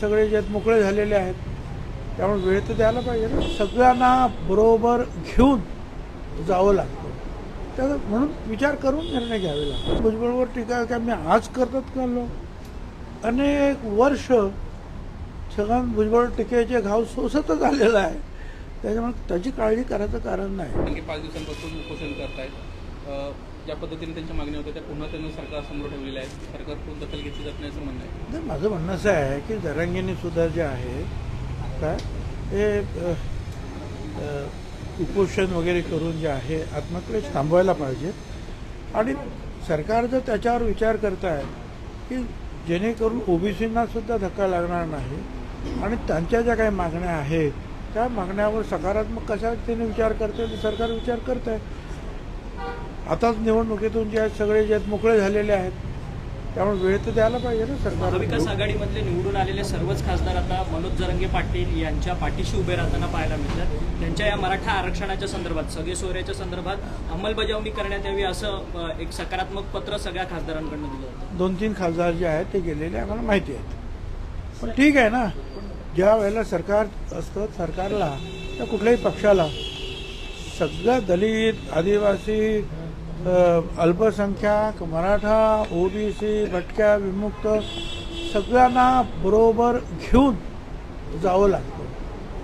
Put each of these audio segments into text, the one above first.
सगळे जे मोकळे झालेले आहेत. त्यामुळे वेळ तर द्यायला पाहिजे ना. सगळ्यांना बरोबर घेऊन जावं लागतं. तर म्हणून विचार करून निर्णय घ्यावे लागतो भुजबळवर टीका काय मी आज करतात का अनेक वर्ष छगन भुजबळ टीकेचे घाव सोसतच आलेला आहे. त्याच्यामुळे त्याची काळजी करायचं कारण नाही. पाच दिवसांपासून उपोषण करतायत. ज्या पद्धतीने त्यांच्या मागण्या होत्या त्या पुन्हा त्यांनी सरकारसमोर ठेवलेल्या आहेत. सरकारकडून दखल घेतली जात नाही असं म्हणणं आहे. नाही माझं म्हणणं असं आहे की जरांगीने सुद्धा जे आहे आता हे कुपोषण उपोषण वगैरे करून जे आहे आत्मक्लेश थांबवायला पाहिजे. आणि सरकार जर त्याच्यावर विचार करत आहे की जेणेकरून ओबीसींना सुद्धा धक्का लागणार नाही आणि त्यांच्या ज्या काही मागण्या आहेत त्या मागण्यावर सकारात्मक कशा त्याने विचार करते सरकार विचार करत आहे आताच निवडणुकीतून जे आहेत सगळे जे आहेत मोकळे झालेले आहेत. त्यामुळे वेळ तर द्यायला पाहिजे ना सरकार महाविकास आघाडीमधले निवडून आलेले सर्वच खासदार आता मनोज जरंगे पाटील यांच्या पाठीशी उभे राहताना पाहायला मिळतात. त्यांच्या या मराठा आरक्षणाच्या संदर्भात सगळे सोयऱ्याच्या संदर्भात अंमलबजावणी करण्यात यावी असं एक सकारात्मक पत्र सगळ्या खासदारांकडनं दिलं होतं. दोन तीन खासदार जे आहेत ते गेलेले आम्हाला माहिती आहेत. पण ठीक आहे ना. ज्या वेळेला सरकार असतं सरकारला त्या कुठल्याही पक्षाला सगळ्या दलित आदिवासी अल्पसंख्याक मराठा ओबीसी भटक्या विमुक्त सगळ्यांना बरोबर घेऊन जावं लागतं.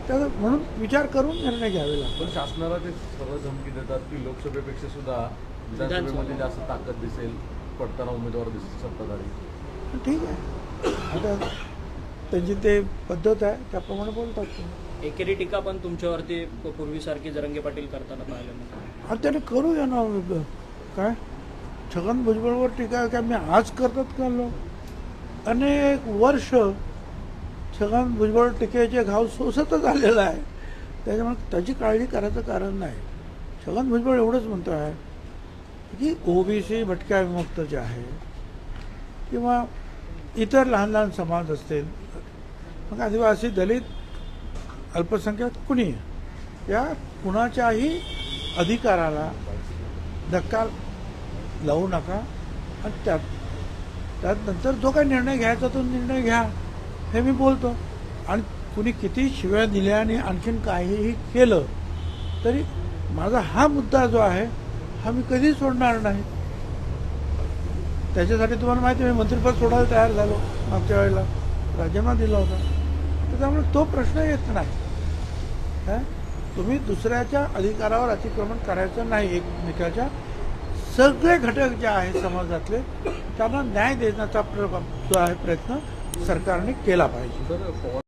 तर म्हणून विचार करून निर्णय घ्यावे लागतात. पण शासनाला ते सर्व धमकी देतात की लोकसभेपेक्षा सुद्धा विधानसभेमध्ये जास्त ताकद दिसेल पडताना उमेदवार दिसतील सत्ताधारी. ठीक आहे. आता त्यांची ते पद्धत आहे त्याप्रमाणे बोलतात ते. एकेरी टीका पण तुमच्यावरती पूर्वीसारखी जरंगे पाटील करताना पाहायला मिळतात हा त्याने करूया ना काय? छगन भुजबळवर टीका काय मी आज करतात का लोक अनेक वर्ष छगन भुजबळ टीकेचे घाव सोसतच आलेला आहे. त्याच्यामुळे त्याची काळजी करायचं कारण नाही. छगन भुजबळ एवढंच म्हणतो आहे की ओबीसी भटक्या विमुक्त जे आहे किंवा इतर लहान लहान समाज असतील मग आदिवासी दलित अल्पसंख्याक कुणी? या कुणाच्याही अधिकाराला धक्का लावू नका. आणि त्यात त्यात नंतर जो काही निर्णय घ्यायचा तो निर्णय घ्या. हे मी बोलतो. आणि कुणी किती शिव्या दिल्या आणि आणखीन काहीही केलं तरी माझा हा मुद्दा जो आहे हा मी कधी सोडणार नाही. त्याच्यासाठी तुम्हाला माहिती मी मंत्रिपद सोडायला तयार झालो मागच्या वेळेला. राजीनामा दिला होता. तर त्यामुळे तो प्रश्न येत नाही. काय तुम्ही दुसऱ्याच्या अधिकारावर अतिक्रमण करायचं नाही एकमेकाच्या. सगळे घटक जे आहेत समाजातले त्यांना न्याय देण्याचा प्र जो आहे प्रयत्न सरकारने केला पाहिजे.